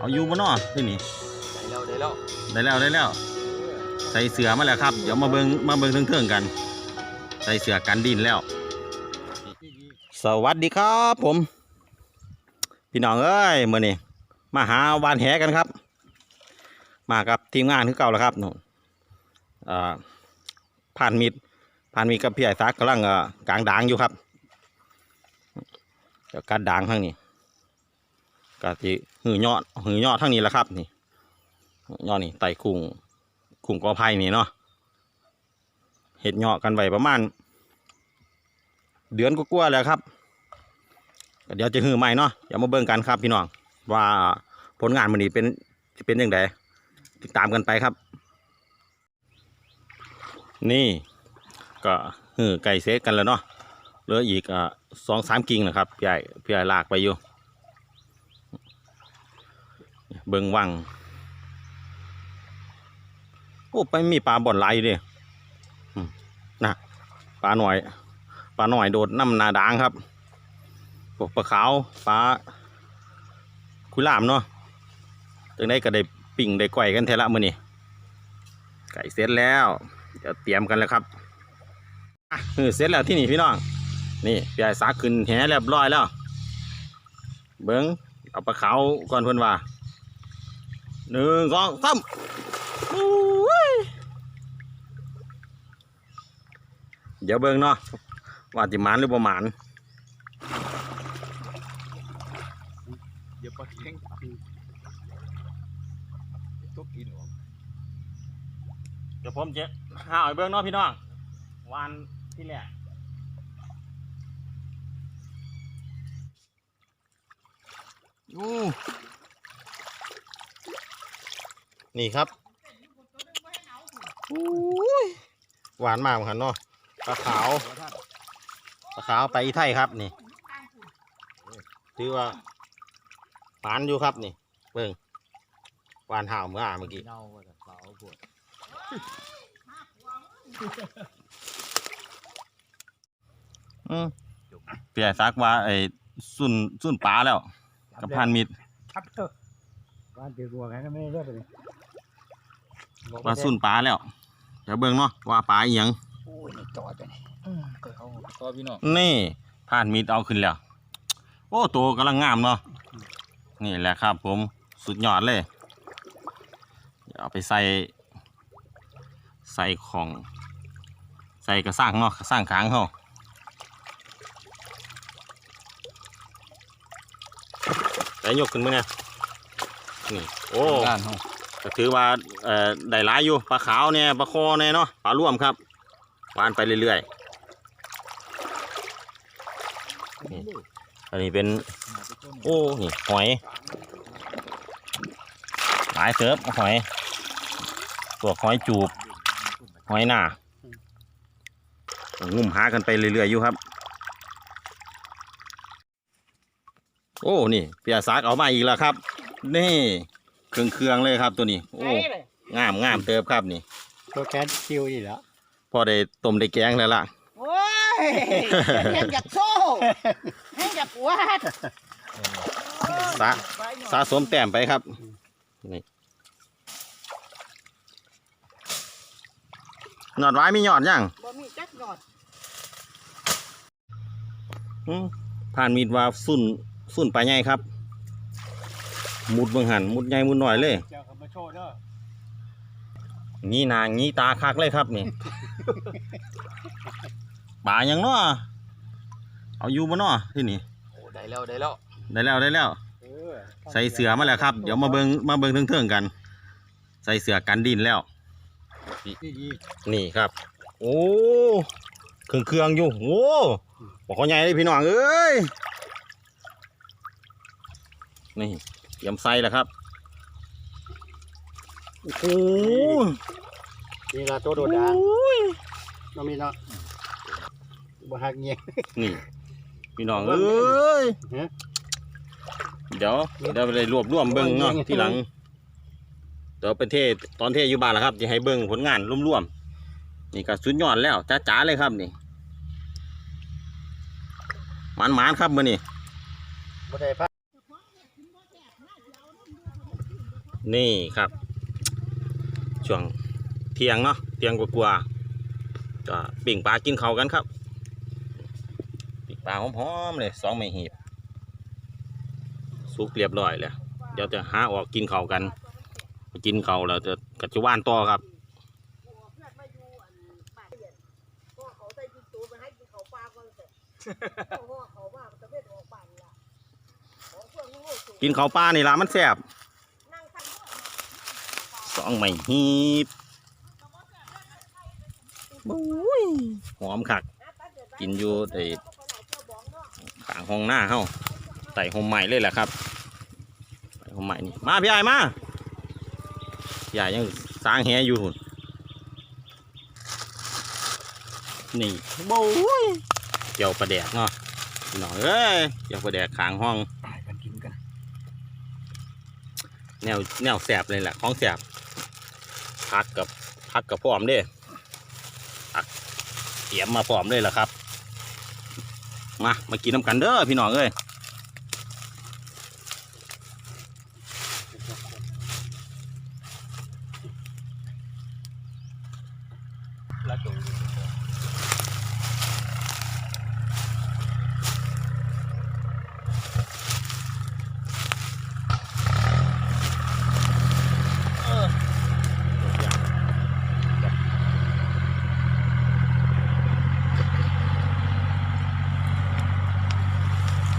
เอาอยู่บ่เนาะที่นี่ได้แล้วได้แล้วได้แล้วได้แล้ว ใส่เสือมาแล้วครับ เดี๋ยวมาเบิงมาเบิงเทิงๆกัน ใส่เสือกันดินแล้ว สวัสดีครับผม พี่น้องเอ้ยมื่อนี้มาหาวานแหกันครับ มากับทีมงานคือเก่าแล้วครับนู่นอ่าผ่านมิดผ่านมิดกับพี่ไอ้ซักกำลังเอ่อกลางด่างอยู่ครับเดี๋ยวการด่างทั้งนี้ ก็ที่หือยอดหือยอดทั้งนี้แหละครับ นี่ยอดนี่ไต่กุ้งกุ้งกอไผ่นี่เนาะเห็ดยาะกันไว้ประมาณ เดือนกว่าๆแล้วครับเดี๋ยวจะหือใหม่เนาะเดี๋ยวมาเบิ่งกันครับพี่น้องว่าผลงานมันนี้เป็นจะเป็นยังไงติดตามกันไปครับ นี่ก็หือไก่เซตกันแล้วเนาะเหลืออีกอ่าสองสามกิ่งนะครับพี่ใหญ่พี่ใหญ่ลากไปอยู่ เบิงวังโอ้ไปมีปลาบ่อนไหลดินะปลาหน่อย ปลาหน่อยโดดน้ำนาดางครับพวกปลาขาวปลาคุยลามเนาะจังได้ก็ได้ปิ่งได้ไก่กันเทละมือนี้ไก่เสร็จแล้วเดี๋ยวเตรียมกันแล้วครับอะเออเสร็จแล้วที่นี่พี่น้องนี่พี่ไอ้สาขึ้นแหเรียบร้อยแล้ว เบิ้งเอาปลาขาวก่อนเพิ่อนว่า หนึ่งสองสามอุ้ยเดี๋ยวเบิ้งเนาะว่าจิหมานหรือประมานเดี๋ยวปลาเค็งตัวกินหรอเดี๋ยวผมจะหาเอาไปเบิ้งเนาะพี่น้องวันที่แรกโอ้ นี่ครับอุ้ยหวานมากเหมือนกันเนาะปลาขาวปลาขาวไปอีไทยครับนี่ถือว่าหวานอยู่ครับนี่เบิ้งหวานห่าวเมื่ออ่าเมื่อกี้เน่าว่าแต่เปล่าปวดอืมเปียซักว่าไอ้สุนสุนปลาแล้ว กับพันมิดครับเถอะบ้านตีรัวไงก็ไม่ได้เลือกไปเลย ว่าสุนปลาแล้ว เดี๋ยวเบิ่งเนาะว่าปลาอีหยังโอ้ยจอดไปนี่เอาตัวพี่น้องนี่ผ่านมิดเอาขึ้นแล้ว โอ้ตัวกำลังงามเนาะนี่แหละครับ ผมสุดยอดเลยเดี๋ยวเอาไปใส่ ใส่ของ ใส่กระสร้างเนาะกระสร้างค้างเขาแล้วยกขึ้นมือเนี่ยนี่โอ้ด้านเขา ก็ถือว่าเอ่อได้หลายอยู่ปลาขาวเนี่ยปลาคอเนี่ยเนาะปลาร่วมครับวานไปเรื่อยๆนี่อันนี้เป็นโอ้นี่หอยหลายเสิร์ฟหอยตัวหอยจูบหอยหน้างุ่มหากันไปเรื่อยๆอยู่ครับ โอ้นี่เปียซักเอามาอีกแล้วครับ นี่ เครื่องเครื่องๆเลยครับตัวนี้โอ้งามงามเติบครับนี่ตัวแคสคิวอีกแล้วพอได้ต้มได้แกงแล้วล่ะโอ้ยแห้งอยากโซ่แห้งอยากวาดสะสะสมแต้มไปครับนี่หยอดไว้มีหยอดยังบ่มีจักหยอดอืมผ่านมีดว่าสุ่นสุ่นไปลาใหญ่ครับ มุดเบิ่งหันมุดใหญ่มุดหน่อยเลย เจ้าเขามาโชว์เด้องี้หนางี้ตาคักเลยครับนี่ ป่ายังเนาะเอาอยู่บ่เนาะที่นี่โอ้ได้แล้วได้แล้วได้แล้วได้แล้ว เออใส่เสือมาแล้วครับ เดี๋ยวมาเบิงมาเบิงเทิงๆกัน ใส่เสือกันดินแล้ว นี่ดีนี่ครับ โอ้เครื่องเครื่องๆอยู่โอ้บอกเขาใหญ่เลยพี่น้องเอ้ยนี่ เตรียมใส่แล้วครับ โอ้โหนี่ละตัวโดดดังน้องมีเนาะบ่หักเงี้ยนี่พี่น้องเอ้ยฮะเดี๋ยวเดี๋ยวไปรวบรวมเบิ้งเนาะที่หลังเดี๋ยวเป็นเทศตอนเทศอยู่บ้านแล้วครับจะให้เบิ้งผลงานรวมๆนี่ก็สุดยอดแล้วจ้าๆเลยครับนี่หมานๆครับมือนี่บ่ได้พัก นี่ครับช่วงเที่ยงเนาะเที่ยงกว่าๆก็ปิ่งปลากินเขาวกันครับปิ่งปลาหอมๆเลยสองไม่หีบสุกเรียบร้อยแล้วเดี๋ยวจะหาออกกินเขาวกันไปกินเขาวแล้วจะกัจจุบ้านต่อครับพ่อเขาใส่กินตัวไปให้กินเขาปลาก่อนเสร็จพ่อเขาว่ามันจะเวทออกปานละของเพื่อนลูกสูงกินเขาวปลานี่ละมันแซ่บนั่งทำส องไม่หีบบุ้ยหอมคัก กินอยู่ไอ้ขางห้องหน้าเฮาใส่ห่มใหม่เลยแหละครับใส่ห่มใหม่นี่มาพี่ใหญ่มาพี่ใหญ่ยังสร้างแหอยู่หุ่นนี่โบ้ยเกี่ยวประแดกเนาะพี่น้องเอ้ยเกี่ยวประแดกขางห้องตายกันกินกันแนวแนวแสบเลยแหละของแสบ พักกับพักกับพร้อมเด้พักเตรียมมาพร้อมเลยแหละครับ มามากินน้ำกันเด้อพี่น้องเอ้ย แล้วตัว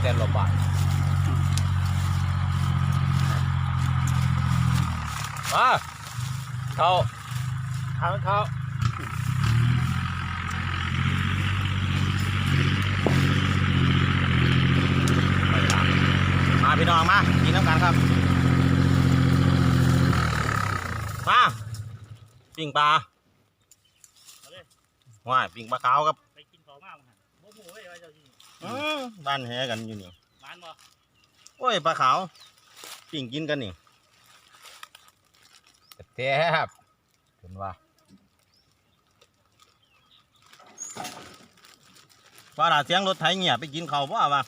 แดนลมบาน มาเข้าเข้าเข้ามาพี่น้องมากินน้ำกันครับ มาปิ้งปลาว่ายปิ้งปลาขาวครับไปกินของมากมันบ่หูเว้ยว่าเจ้าที่อืมบ้านแหกันอยู่นี่มานบ่โอ้ยปลาขาวปิ้งกินกันนี่ แซ่บเห็นว่าว่าดาเสียงรถไถเงียบไปกินเขาวบ่าวะ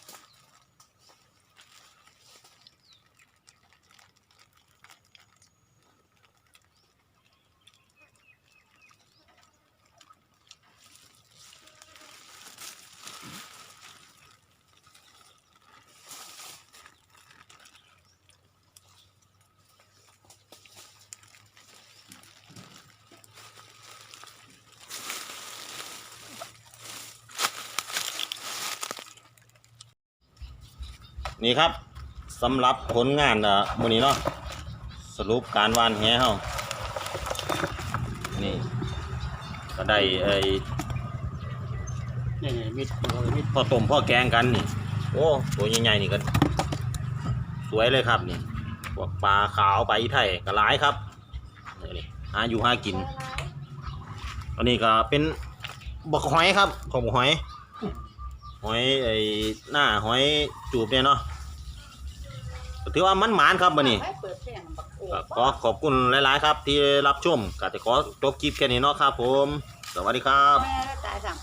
นี่ครับสำหรับผลงานอะมื้อนี้เนาะสรุปการวานแหเฮานี่ก็ได้ไอ้นี่นี่มิดเอามิดพ่อต้มพ่อแกงกันนี่โอ้ตัวใหญ่ๆนี่ก็สวยเลยครับนี่พวกปลาขาวปลาอีไทยก็หลายครับนี่หาอยู่หากิน อันนี้ก็เป็นบักหอยครับของบักหอย หอยไอ้หน้าหอยจูบเนี่ยเนาะก็ ถือว่ามันหมานครับบันนี้ให้เปิดแป้งบักโขก็ขอขอบคุณหลาย ๆ ครับ ที่รับชมก็จะขอจบคลิปแค่นี้เนาะครับผม สวัสดีครับ แม่ตายสั่ง